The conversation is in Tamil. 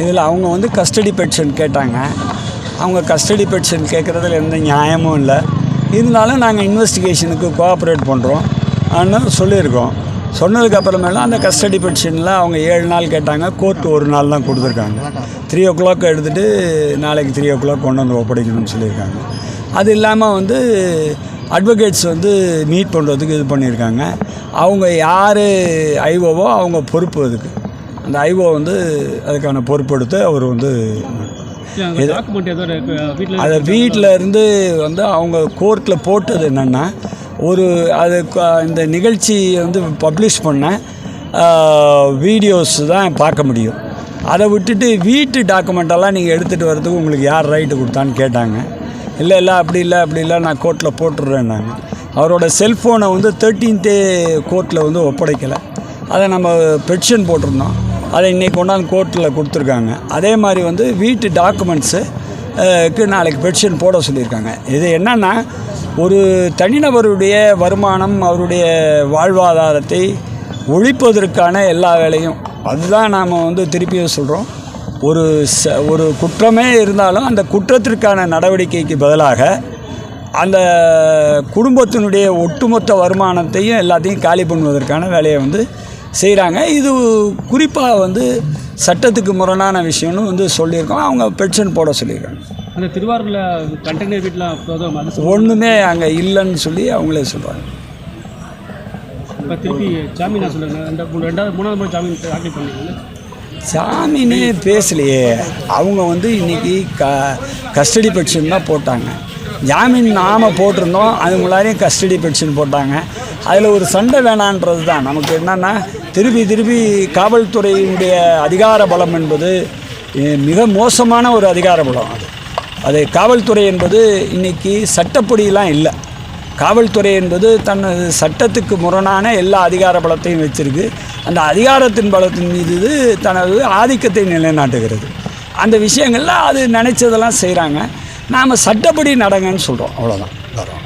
இதில் அவங்க வந்து கஸ்டடி பெட்ஷன் கேட்டாங்க. அவங்க கஸ்டடி பெட்ஷன் கேட்குறதுல எந்த நியாயமும் இல்லை. இருந்தாலும் நாங்கள் இன்வெஸ்டிகேஷனுக்கு கோஆப்ரேட் பண்ணுறோம். ஆனால் சொல்லியிருக்கோம். சொன்னதுக்கு அப்புறமேலாம் அந்த கஸ்டடி பெட்ஷனில் அவங்க ஏழு நாள் கேட்டாங்க. கோர்ட் ஒரு நாள் தான் கொடுத்துருக்காங்க. த்ரீ ஓ கிளாக் எடுத்துகிட்டு நாளைக்கு த்ரீ ஓ கிளாக் கொண்டு வந்து ஒப்படைக்கணும்னு சொல்லியிருக்காங்க. அது இல்லாமல் வந்து அட்வொகேட்ஸ் வந்து மீட் பண்ணுறதுக்கு இது பண்ணியிருக்காங்க. அவங்க யார் ஐஓவோ அவங்க பொறுப்பு அதுக்கு. அந்த ஐஓ வந்து அதுக்கான பொறுப்பெடுத்து அவர் வந்து அதை வீட்டில் இருந்து வந்து அவங்க கோர்ட்டில் போட்டது என்னென்னா ஒரு அது இந்த நிகழ்ச்சியை வந்து பப்ளிஷ் பண்ண வீடியோஸ் தான் பார்க்க முடியும். அதை விட்டுட்டு வீட்டு டாக்குமெண்ட்டெல்லாம் நீங்கள் எடுத்துகிட்டு வரதுக்கு உங்களுக்கு யார் ரைட்டு கொடுத்தான்னு கேட்டாங்க. இல்லை இல்லை அப்படி இல்லை அப்படி இல்லை நான் கோர்ட்டில் போட்டுடுறேன்னாங்க அவரோட செல்ஃபோனை வந்து தேர்ட்டீன்த்தே கோர்ட்டில் வந்து ஒப்படைக்கலை. அதை நம்ம பெட்டிஷன் போட்டிருந்தோம். அதை இன்றைக்கி கொண்டாந்து கோர்ட்டில் கொடுத்துருக்காங்க. அதே மாதிரி வந்து வீட்டு டாக்குமெண்ட்ஸு க்கு நாளைக்கு பெட்டிஷன் போட சொல்லியிருக்காங்க. இது என்னன்னா ஒரு தனிநபருடைய வருமானம் அவருடைய வாழ்வாதாரத்தை ஒழிப்பதற்கான எல்லா வேலையும் அதுதான் நாம் வந்து திருப்பியும் சொல்கிறோம் ஒரு ச ஒரு குற்றமே இருந்தாலும் அந்த குற்றத்திற்கான நடவடிக்கைக்கு பதிலாக அந்த குடும்பத்தினுடைய ஒட்டுமொத்த வருமானத்தையும் எல்லாத்தையும் காலி பண்ணுவதற்கான வேலையை வந்து செய்கிறாங்க இது குறிப்பாக வந்து சட்டத்துக்கு முரணான விஷயம்னு வந்து சொல்லியிருக்கோம். அவங்க பென்ஷன் போட சொல்லியிருக்காங்க. அந்த திருவாரூரில் கண்டெய்னர் வீட்டில் அது ஒன்றுமே அங்கே இல்லைன்னு சொல்லி அவங்களே சொல்கிறாங்க இப்போ திருப்பி ஜாமீன் நான் சொல்லுங்க ரெண்டு மூணு ரெண்டாவது மூணாவது முறை ஜாமீன் தாக்கல் பண்ணீங்க ஜாமீனே பேசலையே. அவங்க வந்து இன்னைக்கு க கஸ்டடி பெட்டிஷன் தான் போட்டாங்க. ஜாமீன் நாம் போட்டிருந்தோம். அதுங்களாரையும் கஸ்டடி பெட்டிஷன் போட்டாங்க. அதில் ஒரு சண்டை வேணான்றது தான் நமக்கு என்னென்னா திருப்பி திருப்பி காவல்துறையினுடைய அதிகார பலம் என்பது மிக மோசமான ஒரு அதிகார பலம் அது. அது காவல்துறை என்பது இன்னைக்கு சட்டப்படியெலாம் இல்லை. காவல்துறை என்பது தனது சட்டத்துக்கு முரணான எல்லா அதிகார பலத்தையும் வச்சிருக்கு. அந்த அதிகாரத்தின் பலத்தின் மீது தனது ஆதிக்கத்தை நிலைநாட்டுகிறது. அந்த விஷயங்கள்லாம் அது நினைச்சதெல்லாம் செய்கிறாங்க நாம் சட்டப்படி நடங்கன்னு சொல்கிறோம் அவ்வளோதான் வரோம்